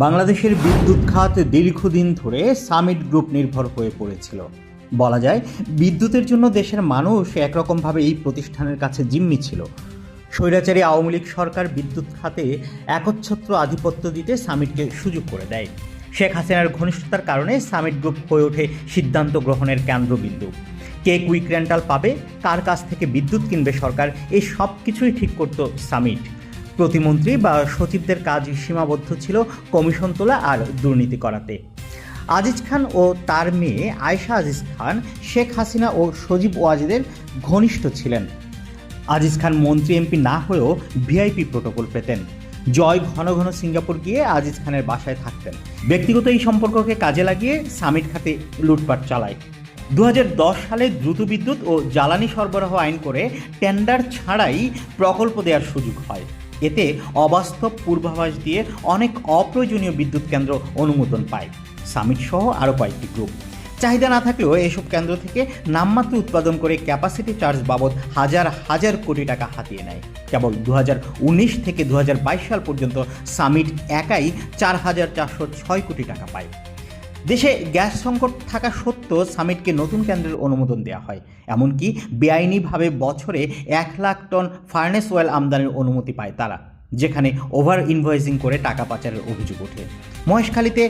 বাংলাদেশের বিদ্যুৎ খাত দীর্ঘদিন ধরে সামিট গ্রুপ নির্ভর হয়ে পড়েছিল। বলা যায়, বিদ্যুতের জন্য দেশের মানুষ একরকমভাবে এই প্রতিষ্ঠানের কাছে জিম্মি ছিল। স্বৈরাচারী আওয়ামী লীগ সরকার বিদ্যুৎ খাতে একচ্ছত্র আধিপত্য দিতে সামিটকে সুযোগ করে দেয়। শেখ হাসিনার ঘনিষ্ঠতার কারণে সামিট গ্রুপ হয়ে ওঠে সিদ্ধান্ত গ্রহণের কেন্দ্রবিন্দু। কে কুইক রেন্টাল পাবে, কার কাছ থেকে বিদ্যুৎ কিনবে সরকার এই সব কিছুই ঠিক করত সামিট। প্রতিমন্ত্রী বা সচিবদের কাজ সীমাবদ্ধ ছিল কমিশন তোলা আর দুর্নীতি করাতে। আজিজ খান ও তার মেয়ে আয়শা আজিজ খান, শেখ হাসিনা ও সজীব ওয়াজিদের ঘনিষ্ঠ ছিলেন। আজিজ খান মন্ত্রী এমপি না হয়েও ভিআইপি প্রোটোকল পেতেন। জয় ঘন ঘন সিঙ্গাপুর গিয়ে আজিজ খানের বাসায় থাকতেন। ব্যক্তিগত এই সম্পর্ককে কাজে লাগিয়ে সামিট খাতে লুটপাট চালায়। দু হাজার দশ সালে দ্রুত বিদ্যুৎ ও জ্বালানি সরবরাহ আইন করে টেন্ডার ছাড়াই প্রকল্প দেওয়ার সুযোগ হয়। এতে অবাস্তব পূর্বাভাস দিয়ে অনেক অপ্রয়োজনীয় বিদ্যুৎ কেন্দ্র অনুমোদন পায়। সামিট সহ আরও কয়েকটি গ্রুপ। চাহিদা না থাকলেও এসব কেন্দ্র থেকে নামমাত্র উৎপাদন করে ক্যাপাসিটি চার্জ বাবদ হাজার হাজার কোটি টাকা হাতিয়ে নেয়। কেবল দু উনিশ থেকে দু হাজার বাইশ সাল পর্যন্ত সামিট একাই চার হাজার চারশো ছয় কোটি টাকা পায়। দেশে গ্যাস সংকট থাকা সত্ত্বেও সামিটকে নতুন কেন্দ্রের অনুমোদন দেওয়া হয়। এমনকি বেআইনিভাবে বছরে এক লাখ টন ফার্নেস অয়েল আমদানির অনুমতি পায় তারা। যেখানে ওভার ইনভয়েসিং করে টাকা পাচারের অভিযোগ ওঠে। মহেশখালীতে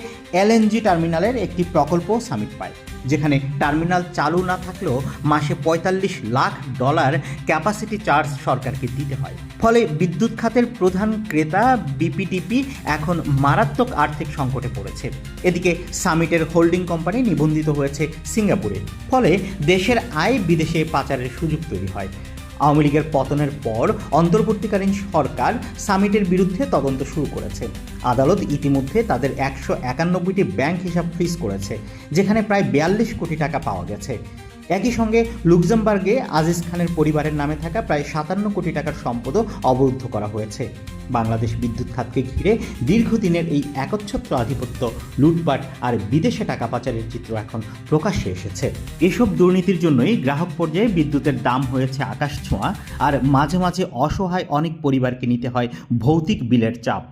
এলএনজি টার্মিনালের একটি প্রকল্প সামিট পায়, যেখানে টার্মিনাল চালু না থাকলেও মাসে পঁয়তাল্লিশ লাখ ডলার ক্যাপাসিটি চার্জ সরকারকে দিতে হয়। ফলে বিদ্যুৎ খাতের প্রধান ক্রেতা বিপিটিপি এখন মারাত্মক আর্থিক সংকটে পড়েছে। এদিকে সামিটের হোল্ডিং কোম্পানি নিবন্ধিত হয়েছে সিঙ্গাপুরে। ফলে দেশের আয় বিদেশে পাচারের সুযোগ তৈরি হয়। আওয়ামী লীগের পতনের পর অন্তর্বর্তীকালীন সরকার সামিটের বিরুদ্ধে তদন্ত শুরু করেছে। আদালত ইতিমধ্যে তাদের একশো একানব্বইটি ব্যাংক হিসাব ফ্রিজ করেছে, যেখানে প্রায় বিয়াল্লিশ কোটি টাকা পাওয়া গেছে। একই সঙ্গে লুক্সেমবার্গে আজিজ খানের পরিবারের নামে থাকা প্রায় সাতান্ন কোটি টাকার সম্পদও অবরুদ্ধ করা হয়েছে। বাংলাদেশ বিদ্যুৎ খাতকে ঘিরে দীর্ঘদিনের এই একচ্ছত্র আধিপত্য, লুটপাট আর বিদেশে টাকা পাচারের চিত্র এখন প্রকাশ্যে এসেছে। এসব দুর্নীতির জন্যই গ্রাহক পর্যায়ে বিদ্যুতের দাম হয়েছে আকাশ ছোঁয়া আর মাঝে মাঝে অসহায় অনেক পরিবারকে নিতে হয় ভৌতিক বিলের চাপ।